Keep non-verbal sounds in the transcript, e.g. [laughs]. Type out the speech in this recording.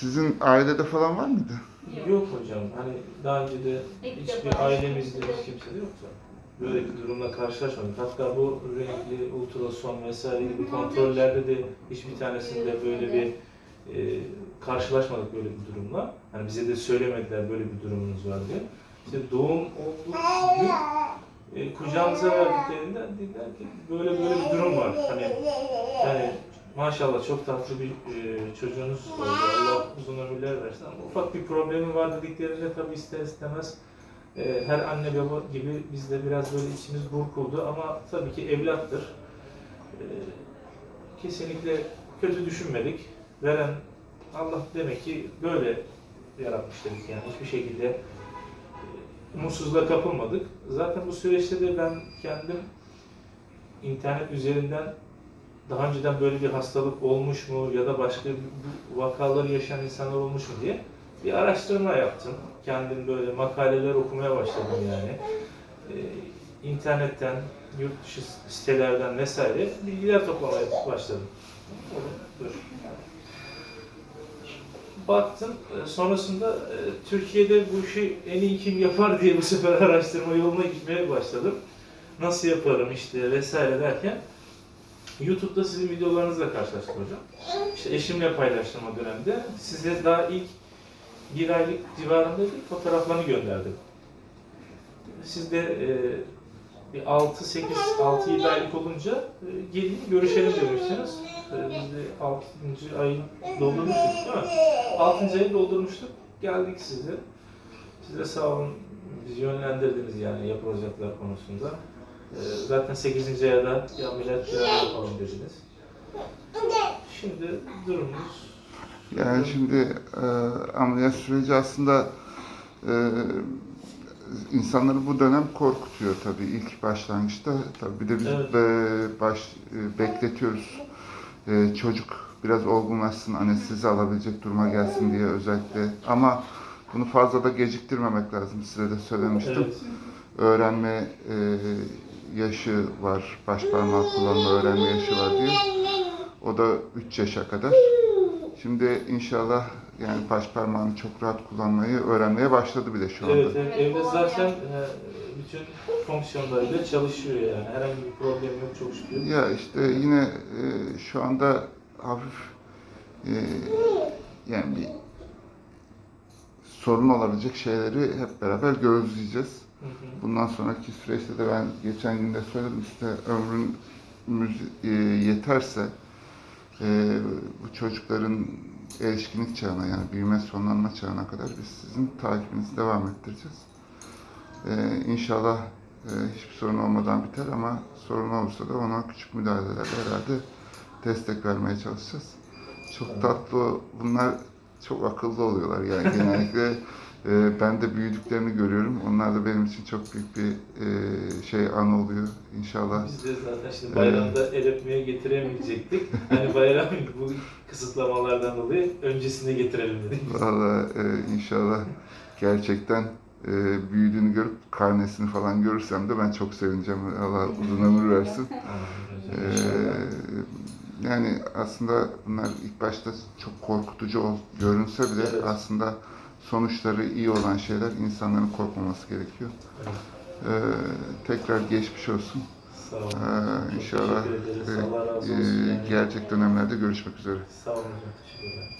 Sizin ailede falan var mıydı? Yok hocam. Hani daha önce de hiçbir ailemizde hiç kimse de yoksa. Böyle bir durumla karşılaşmadık. Hatta bu renkli ultrason vesaire gibi kontrollerde de hiçbir tanesinde böyle bir e, karşılaşmadık böyle bir durumla. Hani bize de söylemediler böyle bir durumunuz var diye. İşte doğum olduğu gün e, kucağımıza verdiklerinde dediler ki böyle böyle bir durum var. Hani yani maşallah çok tatlı bir e, çocuğunuz oldu. Allah uzun ömürler versin. Ama ufak bir problemi var dediklerinde tabii ister istemez e, her anne baba gibi biz de biraz böyle içimiz burkuldu ama tabii ki evlattır. E, kesinlikle kötü düşünmedik. Veren Allah demek ki böyle yaratmış dedik yani hiçbir şekilde e, umutsuzluğa kapılmadık. Zaten bu süreçte de ben kendim internet üzerinden daha önceden böyle bir hastalık olmuş mu ya da başka vakaları yaşayan insanlar olmuş mu diye bir araştırma yaptım. Kendim böyle makaleler okumaya başladım yani. Ee, internetten, yurt dışı sitelerden vesaire bilgiler toplamaya başladım. Dur. Baktım, e, sonrasında e, Türkiye'de bu işi en iyi kim yapar diye bu sefer [laughs] araştırma yoluna gitmeye başladım. Nasıl yaparım işte vesaire derken YouTube'da sizin videolarınızla karşılaştık hocam. İşte eşimle paylaştım o dönemde. Size daha ilk bir aylık civarındaydı fotoğraflarını gönderdim. Siz de e, bir 6 8 6 7 aylık olunca e, gelin görüşelim demiştiniz. E, biz de 6. ayı doldurmuştuk değil mi? 6. ayı doldurmuştuk. Geldik size. Siz de sağ olun bizi yönlendirdiniz yani yapılacaklar konusunda. E, zaten 8. aya da bir ameliyat planı yapalım dediniz. Şimdi durumumuz Yani şimdi e, ameliyat süreci aslında e, insanları bu dönem korkutuyor tabii ilk başlangıçta. Tabii bir de biz Evet. e, baş e, bekletiyoruz. E, çocuk biraz olgunlaşsın, anestezi alabilecek duruma gelsin diye özellikle. Ama bunu fazla da geciktirmemek lazım. Size de söylemiştim. evet. Öğrenme e, yaşı var, baş parmağı kullanma öğrenme yaşı var diye. O da 3 yaşa kadar. Şimdi inşallah yani baş parmağını çok rahat kullanmayı öğrenmeye başladı bile şu anda. Evet, evet, evde zaten e, bütün fonksiyonlarıyla çalışıyor yani. Herhangi bir problem yok çok şükür. Ya işte yine e, şu anda hafif e, yani bir sorun olabilecek şeyleri hep beraber gözleyeceğiz. Bundan sonraki süreçte de ben geçen gün de söyledim işte ömrümüz e, yeterse e, bu çocukların erişkinlik çağına yani büyüme sonlanma çağına kadar biz sizin takibinizi devam ettireceğiz. E, inşallah e, hiçbir sorun olmadan biter ama sorun olursa da ona küçük müdahalelerle herhalde destek vermeye çalışacağız. Çok tatlı, bunlar çok akıllı oluyorlar yani [laughs] genellikle e, ben de büyüdüklerini görüyorum. Onlar da benim için çok büyük bir e, şey an oluyor. İnşallah Biz de zaten şimdi bayramda el öpmeye getiremeyecektik. Hani bayram bu kısıtlamalardan dolayı öncesinde getirelim dedik. Valla e, inşallah gerçekten e, büyüdüğünü görüp karnesini falan görürsem de ben çok sevineceğim. Allah uzun ömür versin. E, yani aslında bunlar ilk başta çok korkutucu ol- görünse bile Evet. aslında sonuçları iyi olan şeyler insanların korkmaması gerekiyor. Evet. E, tekrar geçmiş olsun. Sağ olun. E, Çok inşallah e, e, gelecek dönemlerde görüşmek üzere. Sağ olun hocam. Teşekkür ederim.